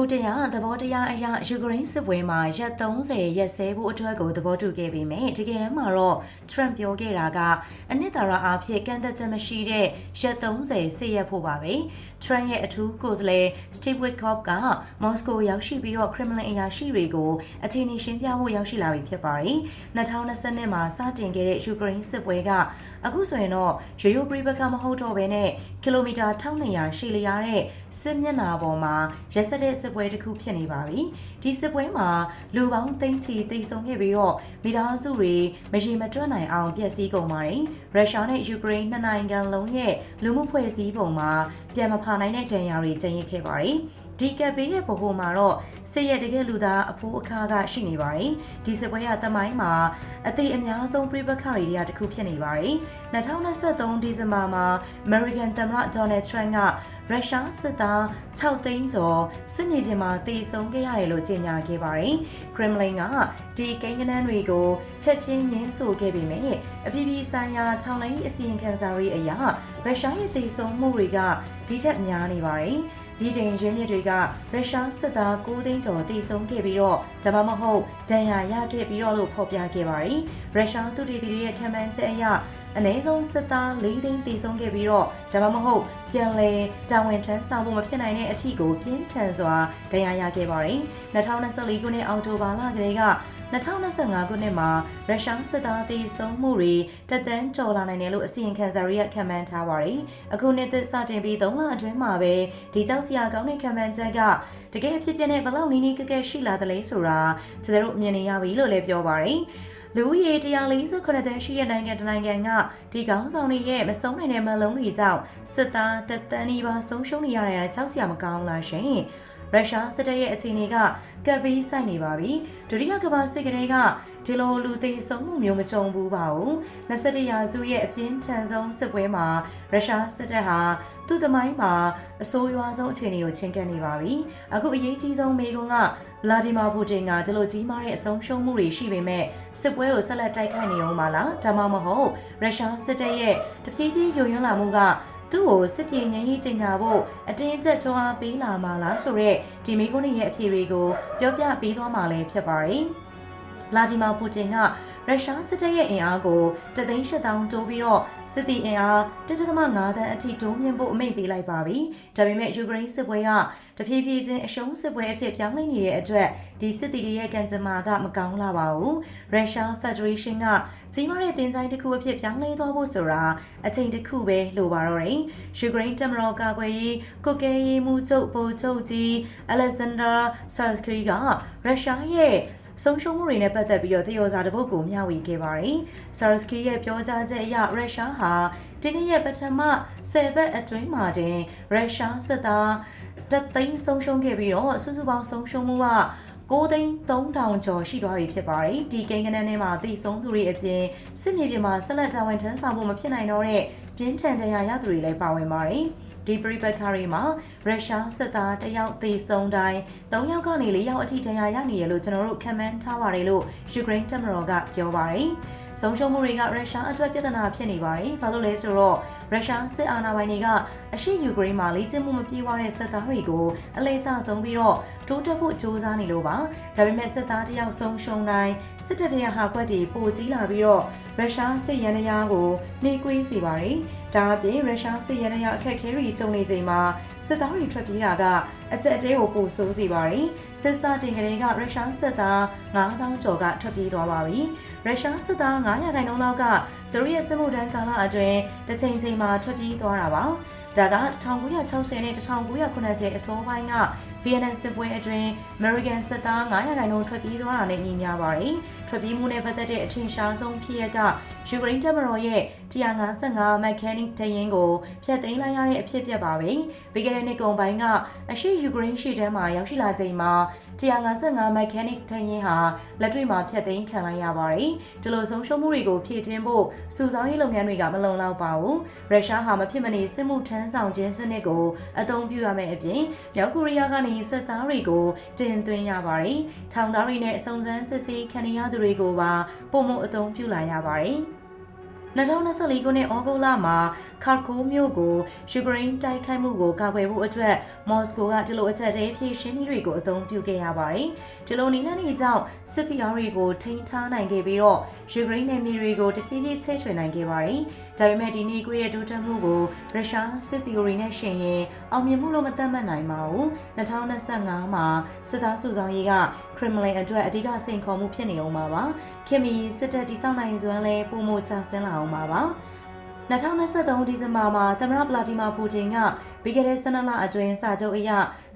ပူတင်ကသဘောတရားအရယူကရိန်းစစ်ပွဲမှာရက်30ရက်စဲဖို့အတွက်ကိုသဘောတူခဲ့ပေမဲ့တကယ်တမ်းမှာတော့ Trump ပြောခဲ့တာကအနှစ်သာရအားဖြင့်ကန့်သက်ချက်မရှိတဲ့ရက်30စစ်ရက်ဖို့ပါပဲ Trump ရဲ့အထူးကိုယ်စားလှယ် Steve Witkoff ကမော်စကိုရောက်ရှိပြီးတော့ Kremlin အရာရှိတွေကိုအခြေအနေရှင်းပြဖို့ရောက်ရှိလာပြီဖြစ်ပါတယ်2020မှာစတင်ခဲ့တဲ့ယူကရိန်းစစ်ပွဲကအခုဆိုရင်တော့ရိုးရိုးပြည်ပကမဟုတ်တော့ဘဲနဲ့ကီလိုမီတာ1200ရှည်လျားတဲ့စစ်မျက်နှာပေါ်မှာရက်စက်တဲ့စစ်ပွဲတစ်ခုဖြစ်နေပါပြီ။ဒီစစ်ပွဲမှာလူပေါင်းသိန်းချီတိတ်ဆုံးခဲ့ပြီးတော့မိသားစုတွေမရေမတွက်နိုင်အောင်ပျက်စီးကုန်ပါတယ်။ရုရှားနဲ့ယူကရိန်းနှစ်နိုင်ငံလုံးရဲ့လူမှုဖွဲ့စည်းပုံမှာပြန်မဖာနိုင်တဲ့ဒဏ်ရာတွေကျန်ရစ်ခဲ့ပါတယ်။ ဒီကပ်ဘေးရဲ့ဗဟိုမှာတော့စစ်ရဲ့တကယ်လူသားအဖိုးအခါကရှိနေပါတယ်။ဒီစစ်ပွဲရတမိုင်းမှာအသေးအများဆုံးပြပခါတွေတခုဖြစ်နေပါတယ်။2023ဒီဇင်ဘာမှာ American သမ္မတ Donald Trump ကရုရှားစစ်သား6သိန်းကျော်စစ်မြေပြင်မှာတည်ဆုံခဲ့ရတယ်လို့ကြေညာခဲ့ပါတယ်။ Kremlin ကဒီကိန်းဂဏန်းတွေကိုချက်ချင်းညှင်းဆိုခဲ့ပေမဲ့အပြည်ပြည်ဆိုင်ရာထောင်လိုင်းအစီရင်ခံစာတွေအရရုရှားရဲ့တည်ဆုံမှုတွေကဒီထက်များနေပါတယ်။ ဗြိတိန်ရင်းမြစ်တွေကရုရှားစစ်သား9သိန်းကျော်တိစုံခဲ့ပြီးတော့ဒါမှမဟုတ်ဒဏ်ရာရခဲ့ပြီးတော့လို့ဖော်ပြခဲ့ပါတယ်။ရုရှားသူတီတီရဲ့ခံမှန်းချက်အရအနည်းဆုံးစစ်သား၄သိန်းတည်ဆုံးခဲ့ပြီးတော့ဒါမှမဟုတ်ပြန်လည်တာဝန်ထမ်းဆောင်ဖို့မဖြစ်နိုင်တဲ့အထီကိုပြင်းထန်စွာဒဏ်ရာရခဲ့ပါတယ်။2024ခုနှစ်အောက်တိုဘာလကလေးက 2025ခုနှစ်မှာရုရှားစစ်သားသေဆုံးမှုတွေတက်တန်းကျော်လာနိုင်တယ်လို့အစီရင်ခံစာတွေကခန့်မှန်းထားပါတယ်။အခုနှစ်သစ်စတင်ပြီး3လအတွင်းမှာပဲဒီကြောက်စရာကောင်းတဲ့ခန့်မှန်းချက်ကတကယ်အဖြစ်ပြတဲ့ဘလောက်နီးနီးကဲကဲရှိလာသလဲဆိုတာကျွန်တော်တို့မြင်နေရပြီလို့လည်းပြောပါတယ်။လူဦးရေ148တန်းရှိတဲ့နိုင်ငံတနိုင်ငံကဒီကောင်းဆောင်တွေရဲ့မဆုံးနိုင်တဲ့မလုံးတွေကြောင့်စစ်သားတက်တန်းဒီပါဆုံးရှုံးနေရတဲ့ကြောက်စရာမကောင်းလားရှင်။ ရုရှားစစ်တပ်ရဲ့အခြေအနေကကပ်ပြီးဆိုင်နေပါပြီဒုတိယကမ္ဘာစစ်ကလေးကဒီလိုလူသေးဆုံးမှုမျိုးမကြုံဘူးပါဘူး21ရာစုရဲ့အပြင်းထန်ဆုံးစစ်ပွဲမှာရုရှားစစ်တပ်ဟာသူ့သမိုင်းမှာအဆိုးရွားဆုံးအခြေအနေကိုချင်းကပ်နေပါပြီအခုအရေးကြီးဆုံးမေကွန်းကဗလာဒီမာပူတင်ကဒီလိုကြီးမားတဲ့အဆုံးရှုံးမှုတွေရှိပေမဲ့စစ်ပွဲကိုဆက်လက်တိုက်ခိုက်နေအောင်မလားဒါမှမဟုတ်ရုရှားစစ်တပ်ရဲ့တဖြည်းဖြည်းယိုယွန်းလာမှုက သူ့ကိုစစ်ပြေငြိမ်းရေးကြေညာဖို့အတင်းကျပ်ထွန်းအားပေးလာမှာလားဆိုတော့ဒီမိကုန်းရဲ့အဖြေတွေကိုပြောပြပေးသွားမှာလည်းဖြစ်ပါတယ်။ ဗလာဒီမာပူတင်ကရုရှားစစ်တပ်ရဲ့အင်အားကိုတသိန်း၈တောင်တိုးပြီးတော့စစ်တီအင်အား1.5တန်းအထိတိုးမြင့်ဖို့အမိန့်ပေးလိုက်ပါပြီ။ဒါပေမဲ့ယူကရိန်းစစ်ပွဲကတဖြည်းဖြည်းချင်းအရှုံးစစ်ပွဲအဖြစ်ပြောင်းလဲနေတဲ့အတွက်ဒီစစ်တီတွေရဲ့ကံကြမ္မာကမကောင်းလာပါဘူး။ရုရှားဖက်ဒရေးရှင်းကကြီးမားတဲ့တင်ကြိုင်းတစ်ခုအဖြစ်ပြောင်းလဲသွားဖို့ဆိုတာအချိန်တစ်ခုပဲလိုပါတော့တယ်။ယူကရိန်းတပ်မတော်ကာကွယ်ရေးကုကဲရေးမှူးချုပ်ဗိုလ်ချုပ်ကြီးအလက်ဇန်ဒါဆာစကရီကရုရှားရဲ့ ဆုံးရှုံးမှုတွေနဲ့ပတ်သက်ပြီးတော့သရော်စာတပုတ်ကိုမျှဝေခဲ့ပါတယ်။ဆာရစကီရဲ့ပြောကြားချက်အရရုရှားဟာဒီနေ့ရဲ့ပထမ10ဘက်အတွင်းမှာတင်ရုရှားစစ်သားတသိန်းဆုံးရှုံးခဲ့ပြီးတော့စုစုပေါင်းဆုံးရှုံးမှုက9သိန်း3000ကျော်ရှိသွားပြီဖြစ်ပါတယ်ဒီကိန်းဂဏန်းထဲမှာသိဆုံးသူတွေအပြင်စစ်မြေပြင်မှာဆက်လက်တာဝန်ထမ်းဆောင်ဖို့မဖြစ်နိုင်တော့တဲ့ပြင်းထန်တရားရသူတွေလည်းပါဝင်ပါတယ် ဒီပရိပခါရီမှာရုရှားစစ်သားတယောက်သေဆုံးတိုင်း၃ယောက်ကနေ၄ယောက်အထိဒဏ်ရာရနေရလို့ကျွန်တော်တို့ခံမှန်းထားပါတယ်လို့ယူကရိန်းတပ်မတော်ကပြောပါတယ်။ဆုံးရှုံးမှုတွေကရုရှားအတွက်ပြဿနာဖြစ်နေပါတယ်။ဘာလို့လဲဆိုတော့ရုရှားစစ်အာဏာပိုင်တွေကအရှိယူကရိန်းမှာလေ့ကျင့်မှုမပြေဝတဲ့စစ်သားတွေကိုအလဲကျသုံးပြီးတော့တိုးတက်ဖို့ကြိုးစားနေလို့ပါ။ဒါပေမဲ့စစ်သားတယောက်ဆုံးရှုံးတိုင်းစစ်တပ်တရားဟာကွက်တွေပိုကြီးလာပြီးတော့ရုရှားစစ်ရန်တရားကိုနှိကွေးစေပါတယ်။ ဒါအပြင်ရုရှားစစ်ရန်တရားအခက်အခဲတွေကြုံနေချိန်မှာစစ်သားတွေထွက်ပြေးတာကအကြက်တဲကိုပိုဆိုးစေပါတယ်။စစ်စားတင်ကလေးကရုရှားစစ်သား9000ကျော်ကထွက်ပြေးသွားပါပြီ။ရုရှားစစ်သား900ခိုင်နှုန်းလောက်ကသူတို့ရဲ့စစ်မှုထမ်းကာလအတွင်းတစ်ချိန်ချိန်မှာထွက်ပြေးသွားတာပါ။ဒါက1960နဲ့1990အစောပိုင်းကဗီ ယက်နမ်စစ်ပွဲအတွင်း American စစ်သား900ခိုင်နှုန်းထွက်ပြေးသွားတာနဲ့ညီမျှပါတယ်။ထွက်ပြေးမှုနဲ့ပတ်သက်တဲ့အထင်ရှားဆုံးဖြစ်ရပ်ကယူကရိန်းတပ်မတော်ရဲ့155 mechanic တရင်ကိုဖျက်သိမ်းလိုက်ရတဲ့အဖြစ်ပြက်ပါပဲ။ပြီးခဲ့တဲ့နှစ်ကုန်ပိုင်းကအရှိယူကရိန်းရှေ့တန်းမှာရောက်ရှိလာချိန်မှာ155 mechanic တရင်ဟာလက်တွေ့မှာဖျက်သိမ်းခံလိုက်ရပါတယ်။ဒီလိုဆုံးရှုံးမှုတွေကိုဖြည့်တင်းဖို့စုဆောင်းရေးလုပ်ငန်းတွေကမလုံလောက်ပါဘူး။ရုရှားဟာမဖြစ်မနေစစ်မှုထမ်းဆောင်ခြင်းစနစ်ကိုအသုံးပြုရမယ့်အပြင်မြောက်ကိုရီးယားကနေစစ်သားတွေကိုတင်သွင်းရပါတယ်။ထောင်သားတွေနဲ့အစုံစမ်းစစ်ဆေးခံရသူတွေကိုပါပုံမှုအသုံးပြုလာရပါတယ်။2024ခုနှစ်ဩဂုတ်လမှာခါကိုမြို့ကိုယူကရိန်းတိုက်ခိုက်မှုကိုကာကွယ်ဖို့အတွက်မော်စကိုကဒီလိုအချက်သေးဖြည့်ရှင်းနည်းတွေကိုအသုံးပြုခဲ့ရပါတယ်။ဒီလိုနည်းလမ်းတွေကြောင့်စစ်ဖီအားတွေကိုထိန်းထားနိုင်ခဲ့ပြီးတော့ယူကရိန်းနယ်မြေတွေကိုတဖြည်းဖြည်းချဲ့ထွင်နိုင်ခဲ့ပါတယ်။ ဒါပေမဲ့ဒီနေ့ကွေးတဲ့တိုးတက်မှုကိုရုရှားစစ်သီအိုရီနဲ့ရှင်ရင်အောင်မြင်မှုလို့မသတ်မှတ်နိုင်ပါဘူး။2025မှာစစ်သားစုဆောင်ရေးကခရမလင်အတွက်အဓိကစိန်ခေါ်မှုဖြစ်နေအောင်ပါပါ။ခင်မီစစ်တပ်တိစောက်နိုင်စွမ်းလဲပုံမချဆင်းလာအောင်ပါပါ။ 2023ဒီဇင်ဘာမှာသမ္မတပလာတီမာပူတင်ကပြီးခဲ့တဲ့12လအတွင်းစာချုပ်အရ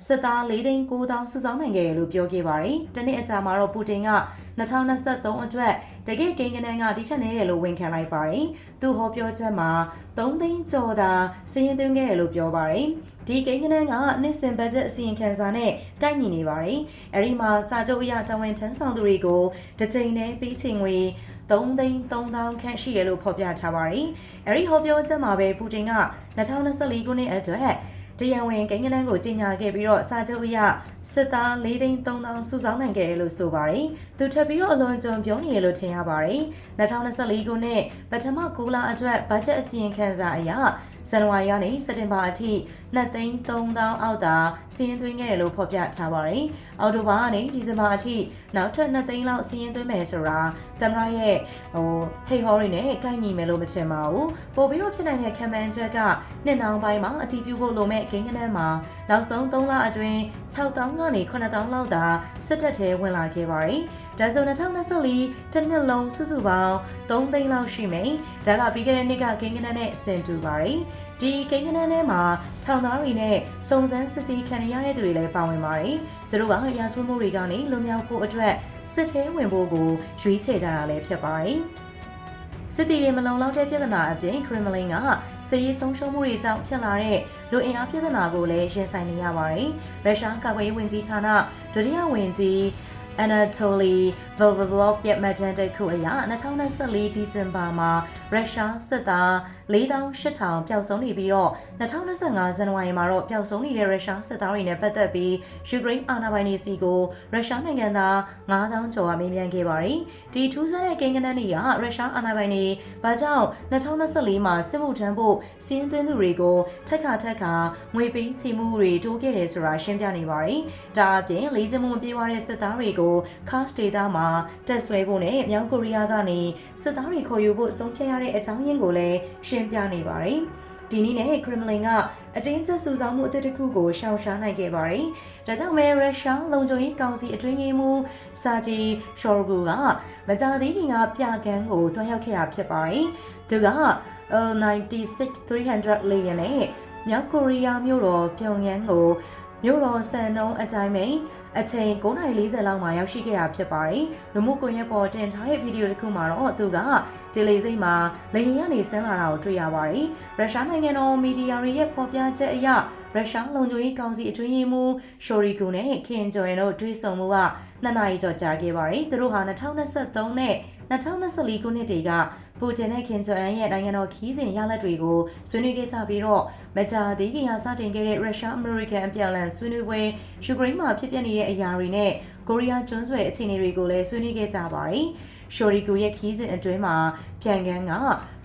စစ်သား၄သိန်း9000စုဆောင်းနိုင်ခဲ့တယ်လို့ပြောခဲ့ပါတယ်။တနေ့အကြာမှာတော့ပူတင်က2023အတွက်တကယ့်ကိန်းဂဏန်းကဒီချက်နေတယ်လို့ဝန်ခံလိုက်ပါတယ်။သူဟောပြောချက်မှာ3သိန်းကျော်သာစည်ရင်သွင်းခဲ့တယ်လို့ပြောပါတယ်။ ဒီကိန်းဂဏန်းကနှစ်စဉ်ဘတ်ဂျက်အစီရင်ခံစာနဲ့ကိုက်ညီနေပါတယ်။အဲဒီမှာစာချုပ်အရတာဝန်ထမ်းဆောင်သူတွေကိုတစ်ချိန်နဲ့ပြီးချိန်ငွေ3သိန်း3000ခန့်ရှိရလို့ဖော်ပြထားပါတယ်။အဲဒီဟောပြောချက်မှာပဲပူတင်က2024ခုနှစ်အတွက်တရားဝင်ကိန်းဂဏန်းကိုကြီးညာခဲ့ပြီးတော့စာချုပ်အရစစ်သား၄သိန်း3000စုဆောင်းနိုင်ခဲ့တယ်လို့ဆိုပါတယ်။သူထပ်ပြီးတော့အလွန်ကြုံပြောနေတယ်လို့ထင်ရပါတယ်။2024ခုနှစ်ပထမ9လအတွက်ဘတ်ဂျက်အစီရင်ခံစာအရ ဇန်နဝါရီကနေစက်တင်ဘာအထိ2သိန်း3000အောက်သာစီးရင်သွင်းခဲ့တယ်လို့ဖော်ပြထားပါတယ်။အောက်တိုဘာကနေဒီဇင်ဘာအထိနောက်ထပ်2သိန်းလောက်စီးရင်သွင်းမယ်ဆိုတာသမ္မတရဲ့ဟိုဟိတ်ဟောတွေနဲ့ကိုက်ညီမယ်လို့မထင်ပါဘူး။ပို့ပြီးတော့ဖြစ်နိုင်တဲ့ခံမှန်းချက်ကနှစ်နောင်ပိုင်းမှာအတီးပြုဖို့လိုမဲ့ဂိမ်းကနန်းမှာနောက်ဆုံး3လအတွင်း6000ကနေ9000လောက်သာစစ်တပ်ထဲဝင်လာခဲ့ပါတယ်။ ဒါဆို2024တစ်နှစ်လုံးစုစုပေါင်း3သိန်းလောက်ရှိမယ်။ဒါကပြီးခဲ့တဲ့နှစ်ကဂိမ်းကနန်းနဲ့အဆင်တူပါတယ်။ဒီကိန်းကနန်းထဲမှာထောင်သားတွေနဲ့စုံစမ်းစစ်ဆေးခံရတဲ့သူတွေလည်းပါဝင်ပါတယ်။သူတို့ကရာဇဝတ်မှုတွေကနေလွန်မြောက်ဖို့အတွက်စစ်ထဲဝင်ဖို့ကိုရွေးချယ်ကြတာလည်းဖြစ်ပါတယ်။စစ်တီတွေမလုံလောက်တဲ့ပြဿနာအပြင်ခရမလင်ကစစ်ရေးဆုံးရှုံးမှုတွေကြောင့်ဖြစ်လာတဲ့လူအင်အားပြဿနာကိုလည်းရင်ဆိုင်နေရပါတယ်။ရုရှားကာကွယ်ရေးဝန်ကြီးဌာနဒုတိယဝန်ကြီး Anatoly Volvolov ရဲ့မှတ်တမ်းတစ်ခုအရ2024ဒီဇင်ဘာမှာရုရှားစစ်သား4800ပျောက်ဆုံးနေပြီးတော့2025ဇန်နဝါရီမှာတော့ပျောက်ဆုံးနေတဲ့ရုရှားစစ်သားတွေနဲ့ပတ်သက်ပြီးယူကရိန်းအာဏာပိုင်တွေစီကိုရုရှားနိုင်ငံသား9000ကျော်ကမေးမြန်းခဲ့ပါတယ်။ဒီထူးဆန်းတဲ့ကိန်းဂဏန်းတွေကရုရှားအာဏာပိုင်တွေဘာကြောင့်2024မှာစစ်မှုထမ်းဖို့စီးရင်သွင်းသူတွေကိုထက်ခါထက်ခါငွေပေးချေမှုတွေတိုးခဲ့တယ်ဆိုတာရှင်းပြနေပါတယ်။ဒါအပြင်လေးစမှုမပြေဝတဲ့စစ်သားတွေကို Cast Data မှာတက်ဆွဲဖို့နဲ့မြောက်ကိုရီးယားကနေစစ်သားတွေခေါ်ယူဖို့ဆုံးဖြတ်ရတဲ့အကြောင်းရင်းကိုလည်းရှင်းပြနေပါတယ်။ဒီနည်းနဲ့ Kremlin ကအတင်းကျပ်စုဆောင်းမှုအသစ်တစ်ခုကိုရှောင်ရှားနိုင်ခဲ့ပါတယ်။ဒါကြောင့်မဲရုရှားလုံခြုံရေးကောင်စီအတွင်းရေးမှူးစာဂျီရှော်ဂူကမကြာသေးခင်ကပြကန်းကိုတွားရောက်ခဲ့တာဖြစ်ပါတယ်။သူက L96-300 လေယာဉ်နဲ့မြောက်ကိုရီးယားမြို့တော်ပြုံယမ်းကိုမြို့တော်စံနှုံးအတိုင်းပဲ အချိန်9:40လောက်မှာရောက်ရှိခဲ့တာဖြစ်ပါတယ်။လူမှုကွန်ရက်ပေါ်တင်ထားတဲ့ဗီဒီယိုတစ်ခုမှာတော့သူကဒီလေစိတ်မှာလေရင်ကနေဆင်းလာတာကိုတွေ့ရပါတယ်။ရုရှားနိုင်ငံတော်မီဒီယာတွေရဲ့ဖော်ပြချက်အရရုရှားလုံခြုံရေးကောင်စီအတွင်းရေးမှူးရှိုရီဂူနဲ့ခင်ဂျွန်တို့တွေ့ဆုံမှုကနှစ်နာရီကျော်ကြာခဲ့ပါတယ်။သူတို့ဟာ2023နဲ့ 2024ခုနှစ်တည်းကပူတင်နဲ့ခင်ဂျွန်အန်ရဲ့နိုင်ငံတော်ခီးစဉ်ရလဒ်တွေကိုဆွေးနွေးခဲ့ကြပြီးတော့မကြာသေးခင်ကစတင်ခဲ့တဲ့ရုရှားအမေရိကန်အပြန်အလှန်ဆွေးနွေးပွဲယူကရိန်းမှာဖြစ်ပျက်နေတဲ့အရာတွေနဲ့ကိုရီးယားကျွန်းဆွယ်အခြေအနေတွေကိုလည်းဆွေးနွေးခဲ့ကြပါတယ်။ရှိုရီကူရဲ့ခီးစဉ်အတွင်းမှာ ပြန်ကန်းက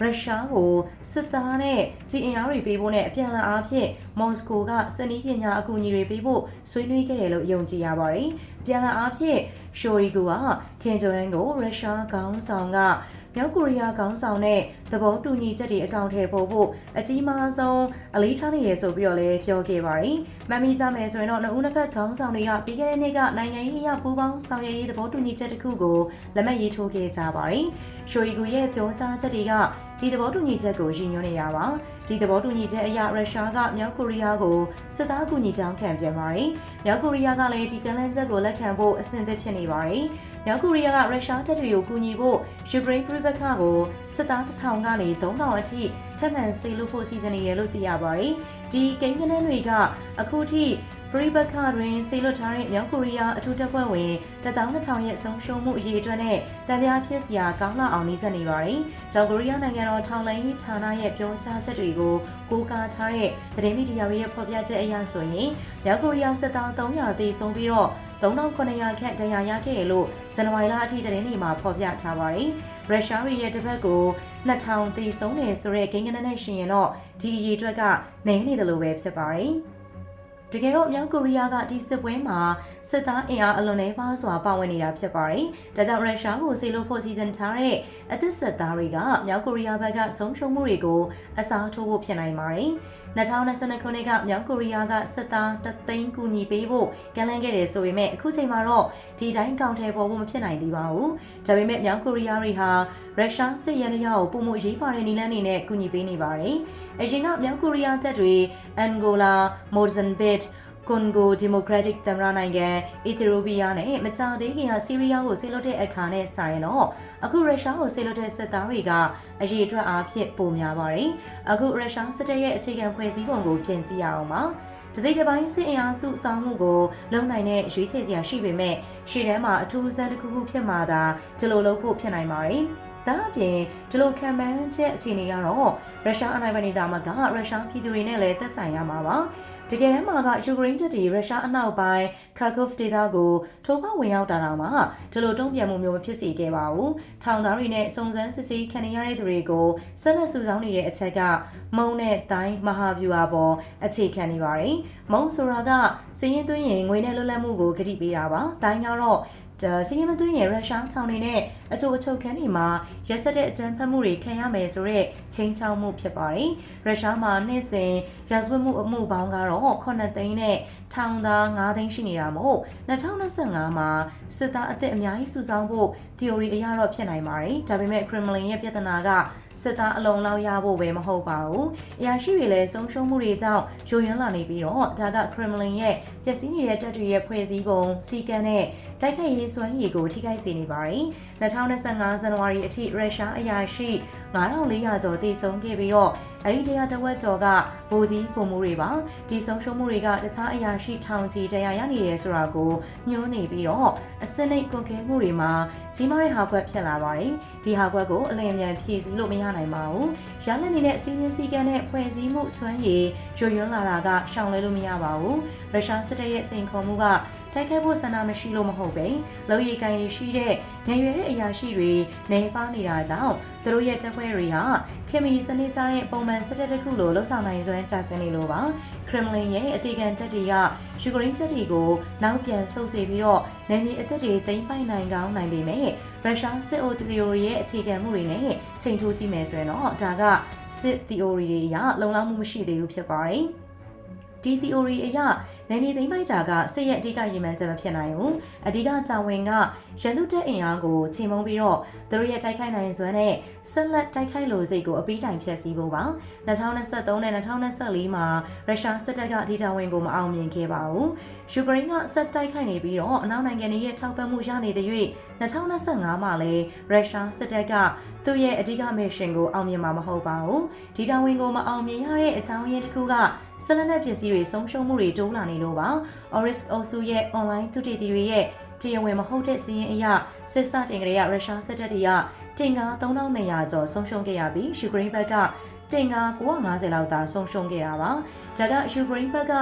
ရုရှားကိုစစ်သားနဲ့ကြီးအင်အားတွေပေးဖို့နဲ့အပြန်အလှန်အားဖြင့်မော်စကိုကစနီးပညာအကူအညီတွေပေးဖို့ဆွေးနွေးခဲ့တယ်လို့ယုံကြည်ရပါတယ်။ပြန်လည်အားဖြင့်ရှိုရီကူကခင်ဂျွန်ကိုရုရှားခေါင်းဆောင်ကမြောက်ကိုရီးယားခေါင်းဆောင်နဲ့သဘောတူညီချက်တွေအကောင့်ထဲပို့ဖို့အကြီးမားဆုံးအလေးထားနေရဆိုပြီးတော့လည်းပြောခဲ့ပါတယ်။မမီကြမယ်ဆိုရင်တော့နှစ်ဦးနှစ်ဖက်ခေါင်းဆောင်တွေကပြီးခဲ့တဲ့နှစ်ကနိုင်ငံရေးအရပူးပေါင်းဆောင်ရွက်ရေးသဘောတူညီချက်တစ်ခုကိုလက်မှတ်ရေးထိုးခဲ့ကြပါတယ်။ရှိုရီဂူရဲ့ပြောကြားချက်တွေကဒီသဘောတူညီချက်ကိုရည်ညွှန်းနေတာပါ။ဒီသဘောတူညီချက်အရရုရှားကမြောက်ကိုရီးယားကိုစစ်သားကူညီတောင်းခံပြန်ပါတယ်။မြောက်ကိုရီးယားကလည်းဒီကမ်းလှမ်းချက်ကိုလက်ခံဖို့အဆင်သင့်ဖြစ်နေပါတယ်။မြောက်ကိုရီးယားကရုရှားတပ်တွေကိုကူညီဖို့ယူကရိန်းပြည်ပခကိုစစ်သား1000ကနေ3000အထိထပ်မံဆေလွတ်ဖို့စီစဉ်နေတယ်လို့သိရပါတယ်။ဒီကိန်းဂဏန်းတွေကအခုထိ ပရိပခတွင်ဆေလွတ်ထားတဲ့မြောက်ကိုရီးယားအထူးတပ်ဖွဲ့ဝင်12000ရဲ့ဆုံးရှုံးမှုအရေးအတွက်နဲ့တန်တရားဖြစ်စရာကောင်းလာအောင်နှိစက်နေပါတယ်။တောင်ကိုရီးယားနိုင်ငံတော်ထောင်လှမ်းရေးဌာနရဲ့ပြောကြားချက်တွေကိုကိုးကားထားတဲ့သတင်းမီဒီယာတွေရဲ့ဖော်ပြချက်အရဆိုရင်မြောက်ကိုရီးယားစစ်သား300သေဆုံးပြီးတော့3900ခန့်တရားရခဲ့တယ်လို့ဇန်နဝါရီလအထိသတင်းတွေမှာဖော်ပြထားပါတယ်။ရုရှားရဲ့တစ်ပတ်ကို2000တည်ဆုံးတယ်ဆိုတဲ့ကိန်းဂဏန်းနဲ့ရှင်ရင်တော့ဒီအရေအတွက်ကနည်းနေတယ်လို့ပဲဖြစ်ပါတယ်။ တကယ်တော့မြောက်ကိုရီးယားကဒီစစ်ပွဲမှာစစ်သားအင်အားအလွန်နှဲပါစွာပါဝင်နေတာဖြစ်ပါတယ်။ဒါကြောင့်ရုရှားကိုဆေးလို့ဖို့စီစဉ်ထားတဲ့အသစ်စစ်သားတွေကမြောက်ကိုရီးယားဘက်ကဆုံးရှုံးမှုတွေကိုအစားထိုးဖို့ဖြစ်နိုင်ပါတယ်။ 2022ခုနှစ်ကမြောက်ကိုရီးယားကစစ်သားတသိန်းကူညီပေးဖို့ကမ်းလှမ်းခဲ့တယ်ဆိုပေမဲ့အခုချိန်မှာတော့ဒီတိုင်းကောင်ထဲပေါ်ဖို့မဖြစ်နိုင်သေးပါဘူး။ဒါပေမဲ့မြောက်ကိုရီးယားတွေဟာရုရှားစစ်ရန်ရာကိုပုံမှုရေးပါတဲ့နည်းလမ်းတွေနဲ့ကူညီပေးနေပါတယ်။အရင်ကမြောက်ကိုရီးယားတပ်တွေအန်ဂိုလာ၊မိုဇမ်ဘစ် ကွန်ဂိုဒီမိုကရက်တစ်သမ္မတနိုင်ငံအီသီယိုးပီးယားနဲ့မကြာသေးခင်ကဆီးရီးယားကိုဆေးလွတ်တဲ့အခါနဲ့ဆိုင်တော့အခုရုရှားကိုဆေးလွတ်တဲ့စစ်သားတွေကအရေးအတွက်အားဖြင့်ပိုများပါတယ်။အခုရုရှားစစ်တပ်ရဲ့အခြေခံဖွဲ့စည်းပုံကိုပြင်ကြည့်ရအောင်ပါ။တစိတစ်ပိုင်းစစ်အင်အားစုစောင်းမှုကိုလုံနိုင်တဲ့ရွေးချယ်စရာရှိပေမဲ့ရှေ့တန်းမှာအထူးစမ်းတစ်ခုခုဖြစ်မှသာဒီလိုလုပ်ဖို့ဖြစ်နိုင်ပါတယ်။ဒါအပြင်ဒီလိုခံမှန်းချက်အခြေအနေကတော့ရုရှားအနိုင်ပိုင်းဒေသမှာကရုရှားပြည်သူတွေနဲ့လည်းသက်ဆိုင်ရမှာပါ။ တကယ်တမ်းမှာကယူကရိန်းတပ်တွေရုရှားအနောက်ပိုင်းခါကော့ဖ်ဒေသကိုထိုးဖောက်ဝင်ရောက်တာတော့မှဒီလိုတုံ့ပြန်မှုမျိုးမဖြစ်စေခဲ့ပါဘူး။ထောင်သားတွေနဲ့စုံစမ်းစစ်ဆေးခံရတဲ့သူတွေကိုဆက်လက်စုဆောင်းနေတဲ့အချက်ကမုံနဲ့တိုင်းမဟာဗျူဟာပေါ်အခြေခံနေပါတယ်။မုံဆိုတာကစည်ရင်သွင်းရင်ငွေနဲ့လွတ်လပ်မှုကိုဂတိပေးတာပါ။တိုင်းကတော့ စီးရင်မသွင်းရင်ရုရှားထောင်နေနဲ့အချို့အချုပ်ခန်းတွေမှာရက်စက်တဲ့အကြမ်းဖက်မှုတွေခံရမယ်ဆိုတော့ချိန်ချောက်မှုဖြစ်ပါတယ်။ရုရှားမှာနှစ်စဉ်ရာဇဝတ်မှုအမှုပေါင်းကတော့9သိန်းနဲ့ထောင်သား9သိန်းရှိနေတာမို့2025မှာစစ်သားအသစ်အများကြီးစုဆောင်းဖို့ theory အရတော့ဖြစ်နိုင်ပါတယ်။ဒါပေမဲ့ Kremlin ရဲ့ပြဿနာက စစ်သားအလုံးလောက်ရဖို့ပဲမဟုတ်ပါဘူး။အရာရှိတွေလည်းဆုံးရှုံးမှုတွေကြောင့်ယိုယွန်းလာနေပြီးတော့ဒါက Kremlin ရဲ့ပျက်စီးနေတဲ့တပ်တွေရဲ့ဖွဲ့စည်းပုံစီကံနဲ့တိုက်ခိုက်ရေးစွမ်းရည်ကိုထိခိုက်စေနေပါတယ်။2025ဇန်နဝါရီအထိရုရှားအရာရှိ9400ကျော်သေဆုံးခဲ့ပြီးတော့အဲ့ဒီတရားတဝက်ကျော်ကဗိုလ်ကြီးပုံမှုတွေပါဒီဆုံးရှုံးမှုတွေကတခြားအရာရှိထောင်ချီတရားရနေတယ်ဆိုတာကိုညှိုးနေပြီးတော့အစနစ်ကွန်ကဲမှုတွေမှာကြီးမားတဲ့ဟာကွက်ဖြစ်လာပါတယ်ဒီဟာကွက်ကိုအလင်းအမြန်ဖြည့်ဆည်းလို့မရနိုင်ပါဘူးရလက်နေတဲ့အစည်းအဝေးစည်းကမ်းနဲ့ဖွဲ့စည်းမှုစွမ်းရည်ရွရွန်းလာတာကရှောင်လဲလို့မရပါဘူးရုရှားစစ်တပ်ရဲ့စိန်ခေါ်မှုကတိုက်ခိုက်ဖို့ဆန္ဒမရှိလို့မဟုတ်ပဲလုံရည်ကန်ရရှိတဲ့ငယ်ရွယ်တဲ့အရာရှိတွေနေပါနေတာကြောင့်သူတို့ရဲ့တပ်ဖွဲ့တွေဟာခင်မီစနစ်ကြတဲ့ပုံမှန်စစ်တပ်တစ်ခုလိုလှုပ်ဆောင်နိုင်စွမ်းကြာစင်နေလို့ပါခရမလင်ရဲ့အသေးခံတပ်တွေကယူကရိန်းတပ်တွေကိုနောက်ပြန်ဆုပ်စေပြီးတော့နယ်မြေအသစ်တွေသိမ်းပိုက်နိုင်ကောင်းနိုင်ပေမဲ့ရုရှားစစ်အိုသီအိုရီရဲ့အခြေခံမှုတွေနဲ့ချိန်ထိုးကြည့်မယ်ဆိုရင်တော့ဒါကစစ်သီအိုရီတွေအရလုံလောက်မှုမရှိသေးဘူးဖြစ်ပါတယ်ဒီ theory အရ နယ်မြေသိမ်းပိုက်တာကစစ်ရဲ့အဓိကရည်မှန်းချက်မဖြစ်နိုင်ဘူးအဓိကတာဝန်ကရန်သူတပ်အင်အားကိုချိန်မုံပြီးတော့သူတို့ရဲ့တိုက်ခိုက်နိုင်စွမ်းနဲ့ဆက်လက်တိုက်ခိုက်လိုစိတ်ကိုအပီးတိုင်ဖျက်ဆီးဖို့ပါ2023နဲ့2024မှာရုရှားစစ်တပ်ကဒီတာဝန်ကိုမအောင်မြင်ခဲ့ပါဘူးယူကရိန်းကဆက်တိုက်ခိုက်နေပြီးတော့အနောက်နိုင်ငံတွေရဲ့ထောက်ပံ့မှုရနေတဲ့၍2025မှာလည်းရုရှားစစ်တပ်ကသူ့ရဲ့အဓိကမစ်ရှင်ကိုအောင်မြင်မှာမဟုတ်ပါဘူးဒီတာဝန်ကိုမအောင်မြင်ရတဲ့အကြောင်းရင်းတစ်ခုကဆက်လက်တဲ့ပစ္စည်းတွေဆုံးရှုံးမှုတွေတိုးလာနေလို့ပါ Oris အုပ်စုရဲ့ online သုတေသီတွေရဲ့တရားဝင်မဟုတ်တဲ့စီးရင်အရစစ်စတင်ကြရရုရှားစစ်တပ်တွေကတင်ကား3200ကျော်ဆုံးရှုံးခဲ့ရပြီးယူကရိန်းဘက်ကတင်ကား950လောက်သာဆုံးရှုံးခဲ့တာပါ။ဒါကယူကရိန်းဘက်က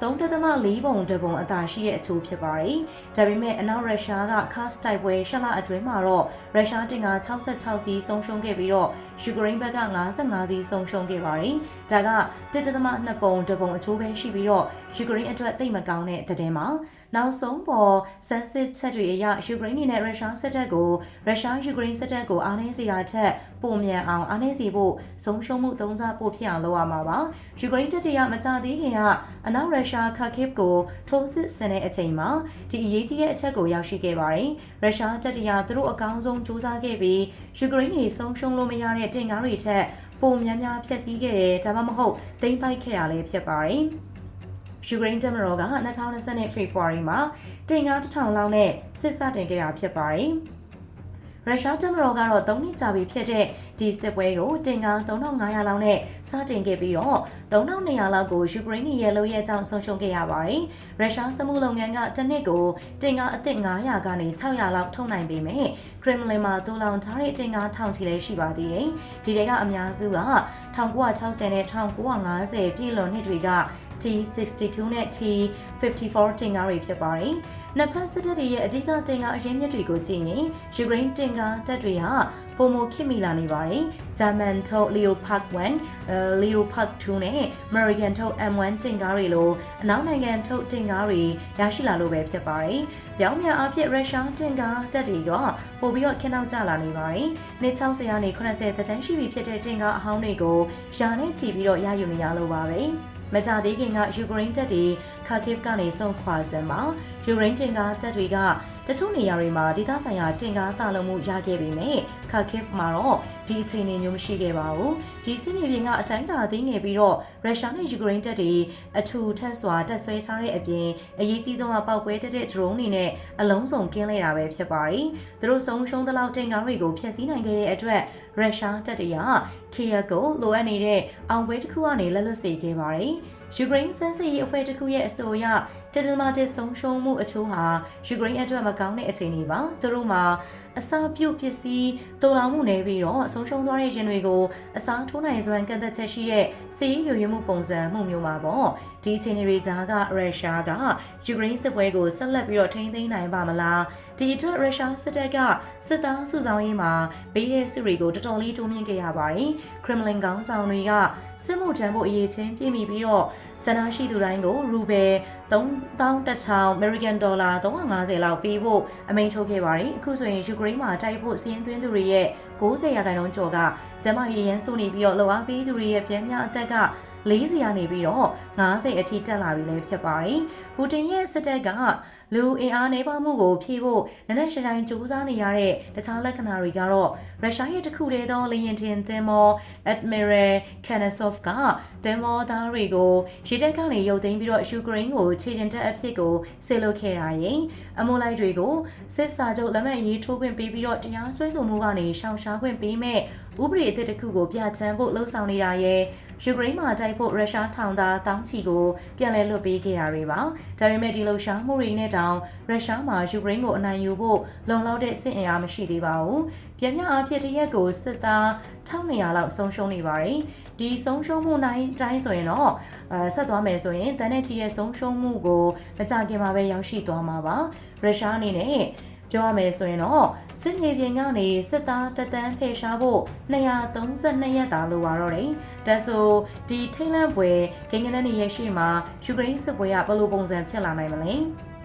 3.4ပုံတပုံအသာရှိတဲ့အချိုးဖြစ်ပါတယ်။ဒါပေမဲ့အနောက်ရုရှားက cast တိုက်ပွဲရှလအတွင်းမှာတော့ရုရှားတင်က66စီးဆုံးရှုံးခဲ့ပြီးတော့ယူကရိန်းဘက်က55စီးဆုံးရှုံးခဲ့ပါတယ်။ဒါက1.2ပုံတပုံအချိုးပဲရှိပြီးတော့ယူကရိန်းအတွက်သိပ်မကောင်းတဲ့သတင်းပါ။ နောက်ဆုံးပေါ်စမ်းစစ်ချက်တွေအရယူကရိန်းနဲ့ရုရှားစစ်တပ်ကိုရုရှားယူကရိန်းစစ်တပ်ကိုအားနည်းစေတာထက်ပုံမြန်အောင်အားနည်းစေဖို့ဆုံးရှုံးမှုသုံးစားပို့ဖြစ်အောင်လုပ်ရမှာပါယူကရိန်းတပ်တွေကမကြသေးခင်ကအနောက်ရုရှားခါခိဗ်ကိုထိုးစစ်ဆင်တဲ့အချိန်မှာဒီအရေးကြီးတဲ့အချက်ကိုရောက်ရှိခဲ့ပါတယ်ရုရှားတပ်တွေကသူတို့အကောင်းဆုံးစူးစမ်းခဲ့ပြီးယူကရိန်းတွေဆုံးရှုံးလို့မရတဲ့တင်ကားတွေထက်ပုံများများဖျက်ဆီးခဲ့တယ်ဒါမှမဟုတ်သိမ်းပိုက်ခဲ့တာလည်းဖြစ်ပါတယ် ယူကရိန်းတပ်မတော်က2020ဖေဖော်ဝါရီမှာတင်ကားတစ်ထောင်လောက်နဲ့စစ်စတင်ခဲ့တာဖြစ်ပါတယ်။ရုရှားတပ်မတော်ကတော့၃နှစ်ကြာပြီဖြစ်တဲ့ဒီစစ်ပွဲကိုတင်ကား3500လောက်နဲ့စတင်ခဲ့ပြီးတော့3200လောက်ကိုယူကရိန်းရဲ့လုံရဲ့ကြောင့်ဆုံးရှုံးခဲ့ရပါတယ်။ရုရှားစမှုလုပ်ငန်းကတစ်နှစ်ကိုတင်ကားအသစ်900ကနေ600လောက်ထုတ်နိုင်ပေမဲ့ခရမလင်မှာတူလောင်ထားတဲ့တင်ကားထောင်ချီလည်းရှိပါသေးတယ်။ဒီတွေကအများစုက1960နဲ့1950ပြည်လွန်နှစ်တွေက T62 နဲ့ T54 တင်ကားတွေဖြစ်ပါတယ်။နှစ်ဖက်စစ်တပ်တွေရဲ့အဓိကတင်ကားအရင်းမြစ်တွေကိုကြည့်ရင်ယူကရိန်းတင်ကားတပ်တွေဟာပုံမခစ်မိလာနေပါတယ်။ German ထုတ် Leopard 1, Leopard 2နဲ့ American ထုတ် M1 တင်ကားတွေလိုအနောက်နိုင်ငံထုတ်တင်ကားတွေရရှိလာလို့ပဲဖြစ်ပါတယ်။ပြောင်းပြန်အဖြစ်ရုရှားတင်ကားတပ်တွေကပို့ပြီးတော့ခင်းနောက်ကျလာနေပါတယ်။နှစ်60ရာနေ80သက်တမ်းရှိပြီဖြစ်တဲ့တင်ကားအဟောင်းတွေကိုယာနဲ့ချီပြီးတော့ရယူနေရလို့ပါပဲ။ မကြသေးခင်ကယူကရိန်းတပ်တွေခါကိဗ်ကနေဆုံးခွာစင်မှာ ယူကရိန်းတင်ကားတပ်တွေကတချို့နေရာတွေမှာဒေသဆိုင်ရာတင်ကားတာလုံမှုရခဲ့ပေမဲ့ခါကိဗ်မှာတော့ဒီအခြေအနေမျိုးမရှိခဲ့ပါဘူးဒီစစ်မြေပြင်ကအတိုင်းအတာသေးငယ်ပြီးတော့ရုရှားနဲ့ယူကရိန်းတပ်တွေအထူထပ်စွာတက်ဆွဲထားတဲ့အပြင်အရေးကြီးဆုံးကပောက်ကွဲတက်တဲ့ drone တွေနဲ့အလုံးစုံကင်းလဲတာပဲဖြစ်ပါတယ်သူတို့ဆုံးရှုံးသလောက်တင်ကားတွေကိုဖျက်ဆီးနိုင်ခဲ့တဲ့အတွက်ရုရှားတပ်တွေကခေယကိုလိုအပ်နေတဲ့အောင်ပွဲတစ်ခုကနေလက်လွတ်စေခဲ့ပါတယ်ယူကရိန်းစမ်းစစ်ရေးအဖွဲ့တစ်ခုရဲ့အဆိုအရ တဒမတစ်ဆုံးရှုံးမှုအချို့ဟာယူကရိန်းအတွက်မကောင်းတဲ့အခြေအနေပါသူတို့မှာအစာပြုတ်ပစ္စည်းတူလောင်မှုနေပြီးတော့ဆုံးရှုံးသွားတဲ့ရင်တွေကိုအစားထိုးနိုင်စွမ်းကန့်သက်ချက်ရှိတဲ့စီးရွရွမှုပုံစံမှုမျိုးပါပေါ့ဒီအခြေအနေတွေကြားကရုရှားကယူကရိန်းစစ်ပွဲကိုဆက်လက်ပြီးတော့ထိန်းသိမ်းနိုင်ပါမလားဒီအတွက်ရုရှားစစ်တပ်ကစစ်သားစုဆောင်ရေးမှာဘေးတဲ့စစ်တွေကိုတော်တော်လေးတိုးမြင့်ခဲ့ရပါတယ်ခရမလင်ကောင်းဆောင်တွေကစစ်မှုထမ်းဖို့အရေးချင်းပြည့်မိပြီးတော့ဆန္ဒရှိသူတိုင်းကိုရူဘယ် 3100 American Dollar 350လောက်ပေးဖို့အမိန့်ထုတ်ခဲ့ပါတယ်အခုဆိုရင်ယူကရိန်းမှာတိုက်ဖို့စီးရင်သွင်းသူတွေရဲ့90ရာခိုင်နှုန်းကျော်ကကျမရေးရန်ဆိုနေပြီးတော့လောအားပေးသူတွေရဲ့ပြန်မြအသက်က 40ရာနေပြီးတော့90အထိတက်လာပြီလည်းဖြစ်ပါတယ်။ပူတင်ရဲ့စစ်တပ်ကလူအင်အားနှိပါမှုကိုဖြည့်ဖို့နနက်ရှိတိုင်းစူးစမ်းနေရတဲ့တခြားလက္ခဏာတွေကတော့ရုရှားရဲ့တခုတည်းသောလေယာဉ်တင်သင်္ဘော Admiral Kanasov ကသင်္ဘောသားတွေကိုရေတပ်ကနေရုပ်သိမ်းပြီးတော့ယူကရိန်းကိုခြေကျင်တပ်အဖြစ်ကိုဆေလွတ်ခဲ့တာရင်အမိုလိုက်တွေကိုစစ်စာချုပ်လက်မှတ်ရေးထိုးခွင့်ပေးပြီးတော့တရားစွဲဆိုမှုကနေရှောင်ရှားခွင့်ပေးမဲ့ဥပဒေအသစ်တစ်ခုကိုပြဋ္ဌာန်းဖို့လှုံ့ဆော်နေတာရဲ့ ယူကရိန်းမှာတိုက်ဖို့ရုရှားထောင်သားတောင်းချီကိုပြန်လည်လွတ်ပေးခဲ့တာတွေပါဒါပေမဲ့ဒီလှုပ်ရှားမှုတွေနဲ့တောင်ရုရှားမှာယူကရိန်းကိုအနိုင်ယူဖို့လုံလောက်တဲ့စစ်အင်အားမရှိသေးပါဘူးပြန်မြအဖြစ်တရက်ကိုစစ်သား1200လောက်ဆုံးရှုံးနေပါတယ်ဒီဆုံးရှုံးမှုနိုင်တိုင်းဆိုရင်တော့အဲဆက်သွားမယ်ဆိုရင်တန်းနဲ့ချီရဲ့ဆုံးရှုံးမှုကိုမကြခင်မှာပဲရောက်ရှိသွားမှာပါရုရှားအနေနဲ့ ပြောရမယ်ဆိုရင်တော့စစ်မြေပြင်ကနေစစ်သားတသန်းဖယ်ရှားဖို့232ရက်တာလိုပါတော့တယ်။ဒါဆိုဒီထိတ်လန့်ပွဲဂိင်္ဂနက်နေရဲ့ရှေ့မှာယူကရိန်းစစ်ပွဲကဘယ်လိုပုံစံဖြစ်လာနိုင်မလဲ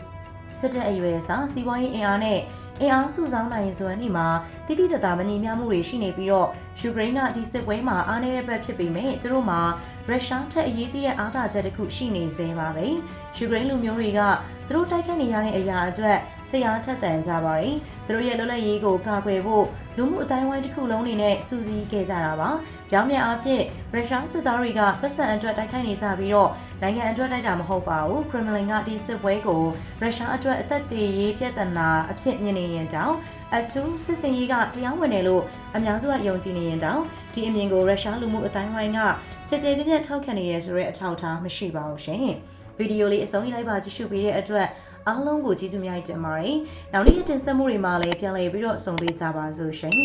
။စစ်တပ်အရွယ်အစားစီးပွားရေးအင်အားနဲ့အင်အားစုဆောင်နိုင်စွမ်းဒီမှာတိတိတသားမညီမျှမှုတွေရှိနေပြီးတော့ယူကရိန်းကဒီစစ်ပွဲမှာအားနည်းတဲ့ဘက်ဖြစ်ပေမဲ့သူတို့မှာ ရုရှားထက်အရေးကြီးတဲ့အားသာချက်တစ်ခုရှိနေသေးပါပဲယူကရိန်းလူမျိုးတွေကသူတို့တိုက်ခတ်နေရတဲ့အရာအတွက်ဆရာထက်သန်ကြပါတယ်သူတို့ရဲ့လွတ်လပ်ရေးကိုကာကွယ်ဖို့လူမှုအတိုင်းဝိုင်းတစ်ခုလုံးအနေနဲ့စူးစီးခဲ့ကြတာပါပြောင်းပြန်အားဖြင့်ရုရှားစစ်သားတွေကပတ်စံအတွက်တိုက်ခိုက်နေကြပြီးတော့နိုင်ငံအတွက်တိုက်တာမဟုတ်ပါဘူးခရမလင်ကဒီစစ်ပွဲကိုရုရှားအတွက်အသက်သေးရေးပြဿနာအဖြစ်မြင်နေရင်တောင်အထူးစစ်စင်ရေးကတရားဝင်တယ်လို့အများစုကယုံကြည်နေရင်တောင်ဒီအမြင်ကိုရုရှားလူမှုအတိုင်းဝိုင်းက ကြည်ကြဲပြည့်ပြည့်ထောက်ခံနေရဆိုတဲ့အထောက်အထားမရှိပါဘူးရှင်ဗီဒီယိုလေးအဆုံးလေးလိုက်ပါကြည့်ရှုပေးတဲ့အတွက်အားလုံးကိုကျေးဇူးများတင်ပါတယ်နောက်နေ့တင်ဆက်မှုတွေမှာလည်းပြန်လည်ပြီးတော့ဆုံတွေ့ကြပါစို့ရှင်